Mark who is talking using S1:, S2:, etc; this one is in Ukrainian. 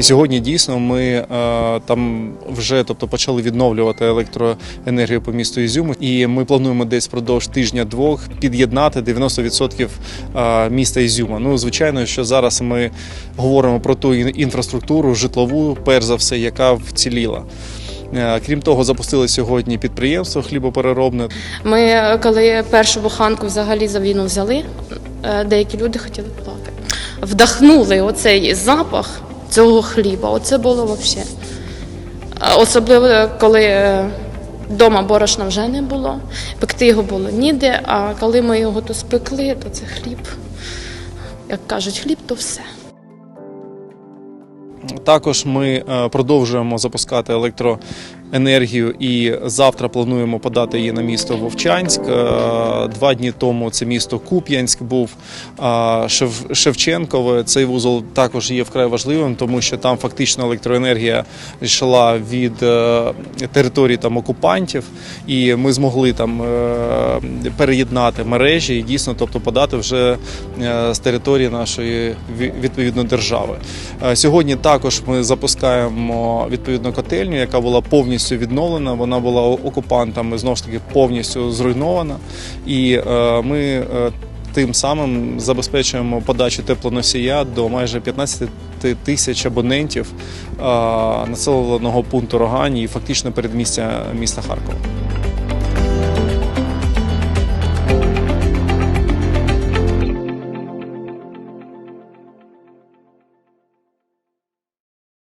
S1: І сьогодні дійсно ми е, там вже тобто почали відновлювати електроенергію по місту Ізюму, і ми плануємо десь впродовж тижня-двох під'єднати 90% е, міста Ізюма. Ну звичайно, що зараз ми говоримо про ту інфраструктуру житлову, перш за все, яка вціліла. Е, Крім того, запустили сьогодні підприємство хлібопереробне.
S2: Ми, коли першу буханку взагалі за війну взяли, деякі люди хотіли плакати. Вдохнули оцей запах цього хліба. Оце було взагалі. Особливо, коли вдома борошна вже не було, пекти його було ніде, а коли ми його то спекли, то це хліб. Як кажуть, хліб то все.
S1: Також ми е, продовжуємо запускати електроенергію і завтра плануємо подати її на місто Вовчанськ. Е, Два дні тому це місто Куп'янськ був Шев- Шевченкове. Цей вузол також є вкрай важливим, тому що там фактично електроенергія йшла від е, території там окупантів, і ми змогли там е, переєднати мережі і дійсно, тобто подати вже е, з території нашої ві- відповідно держави. Е, Сьогодні також ми запускаємо відповідно котельню, яка була повністю відновлена. Вона була окупантами знову ж таки повністю зруйнована, і е, ми. е, Тим самим забезпечуємо подачу теплоносія до майже 15 тисяч абонентів е, населеного пункту Рогані і фактично передмістя міста Харкова.